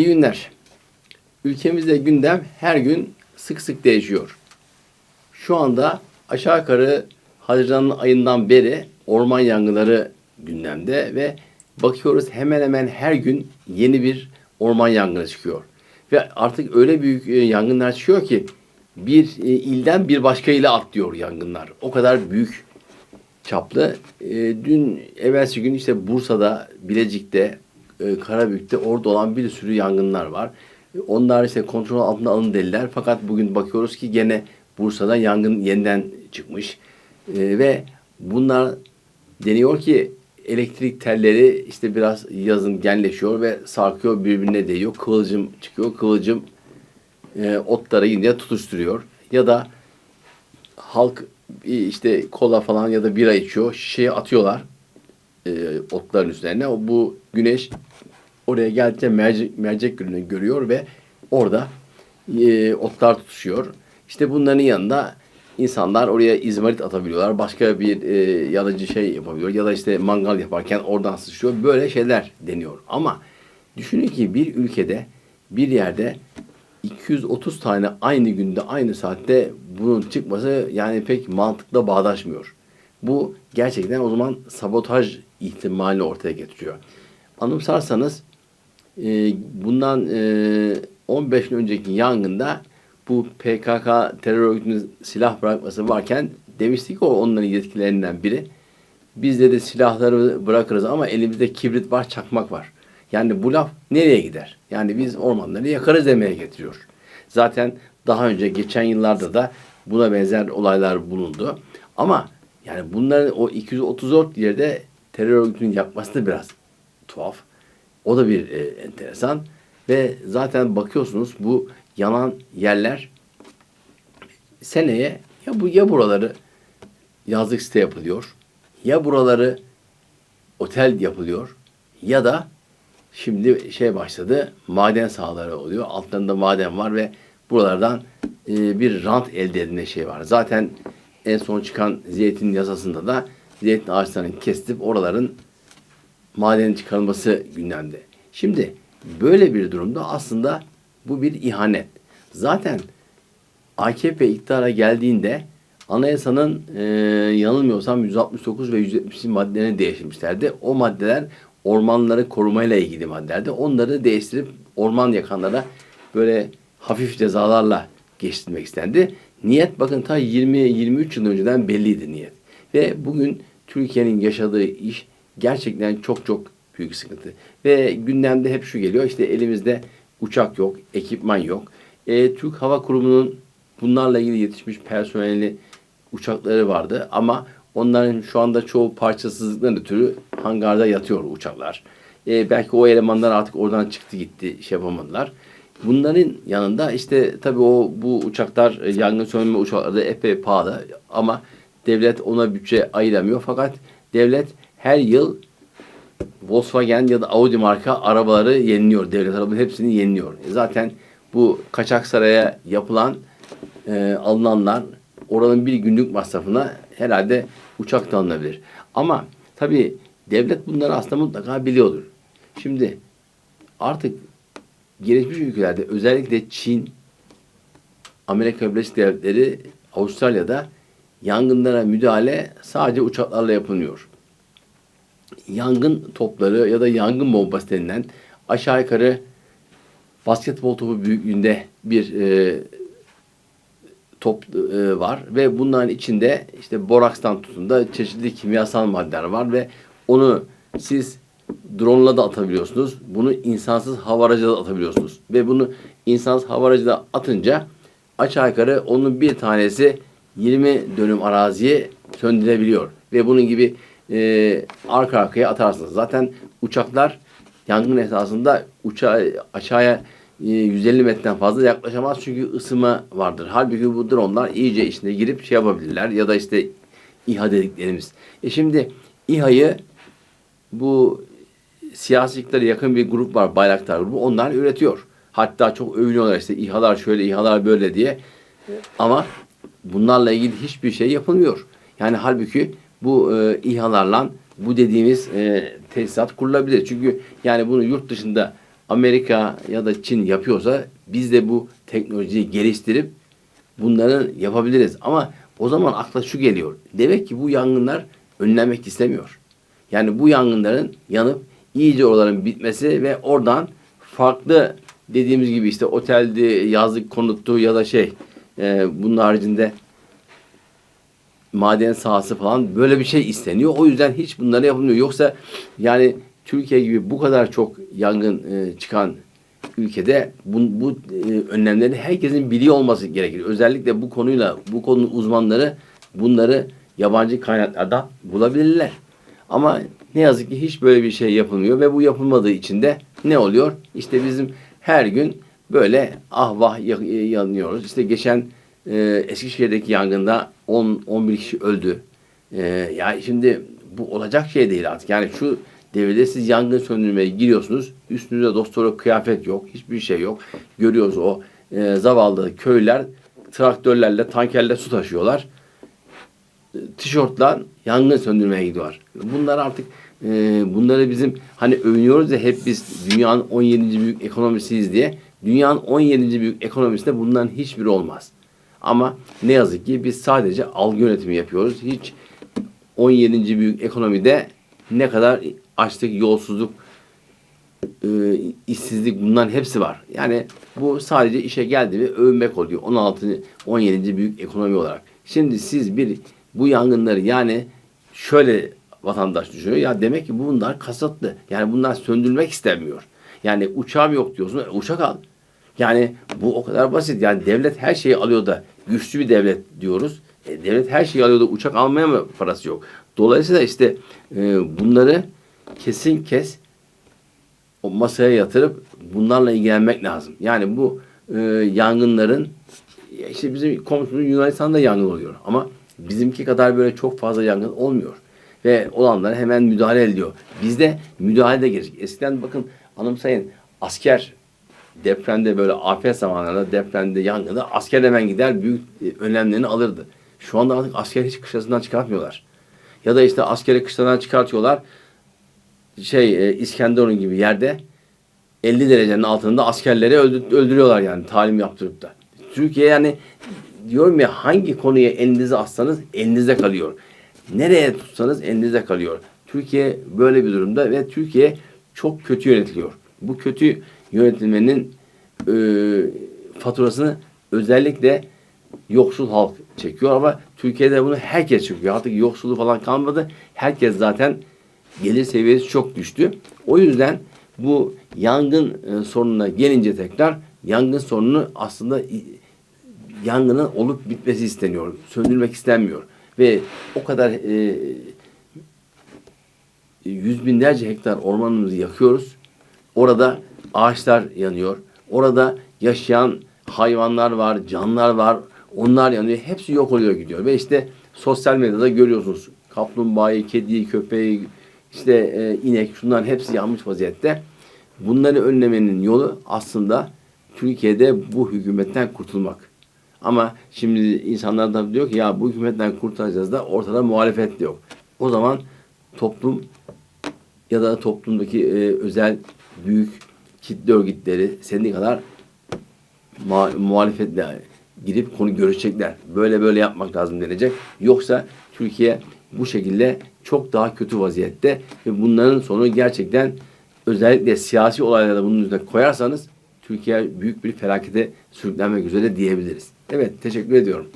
İyi günler. Ülkemizde gündem her gün sık sık değişiyor. Şu anda aşağı yukarı Haziran ayından beri orman yangınları gündemde ve bakıyoruz hemen hemen her gün yeni bir orman yangını çıkıyor. Ve artık öyle büyük e, yangınlar çıkıyor ki bir e, ilden bir başka ile atlıyor yangınlar. O kadar büyük çaplı. E, dün evvelsi gün işte Bursa'da, Bilecik'te, e, Karabük'te orada olan bir sürü yangınlar var. E, Onlar işte kontrol altına alın dediler. Fakat bugün bakıyoruz ki gene Bursa'da yangın yeniden çıkmış. E, ve bunlar deniyor ki elektrik telleri işte biraz yazın genleşiyor ve sarkıyor birbirine değiyor. Kıvılcım çıkıyor. Kıvılcım e, otlara yine tutuşturuyor. Ya da halk bir işte kola falan ya da bira içiyor. Şişeye atıyorlar e, otların üzerine. O, bu güneş oraya geldikçe mercek, mercek gölünü görüyor ve orada e, otlar tutuşuyor. İşte bunların yanında insanlar oraya izmarit atabiliyorlar. Başka bir e, yanıcı şey yapabiliyor. Ya da işte mangal yaparken oradan sıçrıyor. Böyle şeyler deniyor. Ama düşünün ki bir ülkede bir yerde 230 tane aynı günde aynı saatte bunun çıkması yani pek mantıkla bağdaşmıyor. Bu gerçekten o zaman sabotaj ihtimali ortaya getiriyor. Anımsarsanız e, bundan e, 15 gün önceki yangında bu PKK terör örgütünün silah bırakması varken demiştik o onların yetkililerinden biri. Biz de silahları bırakırız ama elimizde kibrit var, çakmak var. Yani bu laf nereye gider? Yani biz ormanları yakarız demeye getiriyor. Zaten daha önce geçen yıllarda da buna benzer olaylar bulundu. Ama yani bunların o 234 yerde terör örgütünün yapması da biraz tuhaf. O da bir e, enteresan. Ve zaten bakıyorsunuz bu yanan yerler seneye ya bu ya buraları yazlık site yapılıyor ya buraları otel yapılıyor ya da şimdi şey başladı maden sahaları oluyor. Altlarında maden var ve buralardan e, bir rant elde edilme şey var. Zaten en son çıkan zeytin yasasında da zeytin ağaçlarını kesip oraların maden çıkarılması gündemde. Şimdi böyle bir durumda aslında bu bir ihanet. Zaten AKP iktidara geldiğinde anayasanın e, yanılmıyorsam 169 ve 170 maddelerini değiştirmişlerdi. O maddeler ormanları korumayla ilgili maddelerdi. Onları değiştirip orman yakanlara böyle hafif cezalarla geçirmek istendi. Niyet bakın ta 20-23 yıl önceden belliydi niyet. Ve bugün Türkiye'nin yaşadığı iş gerçekten çok çok büyük sıkıntı. Ve gündemde hep şu geliyor işte elimizde uçak yok, ekipman yok. E, Türk Hava Kurumu'nun bunlarla ilgili yetişmiş personeli uçakları vardı ama onların şu anda çoğu parçasızlıktan ötürü hangarda yatıyor uçaklar. E, belki o elemanlar artık oradan çıktı gitti şey yapamadılar. Bunların yanında işte tabii o bu uçaklar e, yangın söndürme uçakları epey pahalı ama devlet ona bütçe ayıramıyor. Fakat devlet her yıl Volkswagen ya da Audi marka arabaları yeniliyor. Devlet arabaları hepsini yeniliyor. E zaten bu kaçak saraya yapılan e, alınanlar oranın bir günlük masrafına herhalde uçak da alınabilir. Ama tabii devlet bunları aslında mutlaka biliyordur. Şimdi artık gelişmiş ülkelerde özellikle Çin, Amerika Birleşik Devletleri, Avustralya'da yangınlara müdahale sadece uçaklarla yapılıyor. Yangın topları ya da yangın bombası denilen aşağı yukarı basketbol topu büyüklüğünde bir e, top e, var ve bunların içinde işte borakstan tutun da çeşitli kimyasal maddeler var ve onu siz drone'la da atabiliyorsunuz. Bunu insansız hava aracıyla da atabiliyorsunuz. Ve bunu insansız hava aracıyla atınca aşağı yukarı onun bir tanesi 20 dönüm araziye söndürebiliyor. Ve bunun gibi e, arka arkaya atarsınız. Zaten uçaklar yangın esasında uçağı aşağıya e, 150 metreden fazla yaklaşamaz çünkü ısıma vardır. Halbuki bu dronlar iyice içine girip şey yapabilirler ya da işte İHA dediklerimiz. E şimdi İHA'yı bu siyasi yakın bir grup var Bayraktar grubu. Onlar üretiyor. Hatta çok övünüyorlar işte İHA'lar şöyle İHA'lar böyle diye. Ama bunlarla ilgili hiçbir şey yapılmıyor. Yani halbuki bu e, İHA'larla bu dediğimiz e, tesisat kurulabilir. Çünkü yani bunu yurt dışında Amerika ya da Çin yapıyorsa biz de bu teknolojiyi geliştirip bunları yapabiliriz. Ama o zaman akla şu geliyor. Demek ki bu yangınlar önlenmek istemiyor. Yani bu yangınların yanıp iyice oraların bitmesi ve oradan farklı dediğimiz gibi işte oteldi, yazlık konuttu ya da şey e, bunun haricinde maden sahası falan böyle bir şey isteniyor. O yüzden hiç bunları yapılmıyor. Yoksa yani Türkiye gibi bu kadar çok yangın e, çıkan ülkede bu, bu e, önlemleri herkesin biliyor olması gerekir. Özellikle bu konuyla bu konunun uzmanları bunları yabancı kaynaklardan bulabilirler. Ama ne yazık ki hiç böyle bir şey yapılmıyor ve bu yapılmadığı için de ne oluyor? İşte bizim her gün böyle ah vah ya- yanıyoruz. İşte geçen e, Eskişehir'deki yangında 10 11 kişi öldü. E, ya şimdi bu olacak şey değil artık. Yani şu devirde siz yangın söndürmeye giriyorsunuz. Üstünüzde dostora kıyafet yok. Hiçbir şey yok. Görüyoruz o e, zavallı köyler traktörlerle, tankerle su taşıyorlar tişörtle yangın söndürmeye gidiyorlar. Bunlar artık e, bunları bizim hani övünüyoruz ya hep biz dünyanın 17. büyük ekonomisiyiz diye. Dünyanın 17. büyük ekonomisinde bunların hiçbiri olmaz. Ama ne yazık ki biz sadece algı yönetimi yapıyoruz. Hiç 17. büyük ekonomide ne kadar açlık, yolsuzluk, e, işsizlik bunların hepsi var. Yani bu sadece işe geldi mi övünmek oluyor. 16. 17. büyük ekonomi olarak. Şimdi siz bir bu yangınları yani şöyle vatandaş düşünüyor. Ya demek ki bunlar kasıtlı. Yani bunlar söndürmek istemiyor. Yani uçağım yok diyorsun. uçak al. Yani bu o kadar basit. Yani devlet her şeyi alıyor da güçlü bir devlet diyoruz. E, devlet her şeyi alıyor da uçak almaya mı parası yok? Dolayısıyla işte e, bunları kesin kes o masaya yatırıp bunlarla ilgilenmek lazım. Yani bu e, yangınların ya işte bizim komşumuz Yunanistan'da yangın oluyor ama bizimki kadar böyle çok fazla yangın olmuyor. Ve olanlara hemen müdahale ediyor. Bizde müdahale de gelecek. Eskiden bakın anımsayın asker depremde böyle afet zamanlarında depremde yangında asker hemen gider büyük e, önlemlerini alırdı. Şu anda artık asker hiç kışlasından çıkartmıyorlar. Ya da işte askeri kışladan çıkartıyorlar şey e, İskenderun gibi yerde 50 derecenin altında askerleri öldü- öldürüyorlar yani talim yaptırıp da. Türkiye yani diyorum ya hangi konuya elinize atsanız elinizde kalıyor. Nereye tutsanız elinizde kalıyor. Türkiye böyle bir durumda ve Türkiye çok kötü yönetiliyor. Bu kötü yönetilmenin e, faturasını özellikle yoksul halk çekiyor ama Türkiye'de bunu herkes çekiyor. Artık yoksulu falan kalmadı. Herkes zaten gelir seviyesi çok düştü. O yüzden bu yangın e, sorununa gelince tekrar yangın sorunu aslında yangının olup bitmesi isteniyor. Söndürmek istenmiyor. Ve o kadar e, yüz binlerce hektar ormanımızı yakıyoruz. Orada ağaçlar yanıyor. Orada yaşayan hayvanlar var, canlılar var. Onlar yanıyor. Hepsi yok oluyor gidiyor. Ve işte sosyal medyada görüyorsunuz. Kaplumbağayı, kediyi, köpeği, işte e, inek şunların hepsi yanmış vaziyette. Bunları önlemenin yolu aslında Türkiye'de bu hükümetten kurtulmak. Ama şimdi insanlar da diyor ki ya bu hükümetten kurtulacağız da ortada muhalefet de yok. O zaman toplum ya da toplumdaki e, özel büyük kitle örgütleri, sendikalar ma- muhalefetle girip konu görüşecekler. Böyle böyle yapmak lazım denecek. Yoksa Türkiye bu şekilde çok daha kötü vaziyette ve bunların sonu gerçekten özellikle siyasi olaylarda bunun üzerine koyarsanız Türkiye büyük bir felakete sürüklenmek üzere diyebiliriz. Evet teşekkür ediyorum.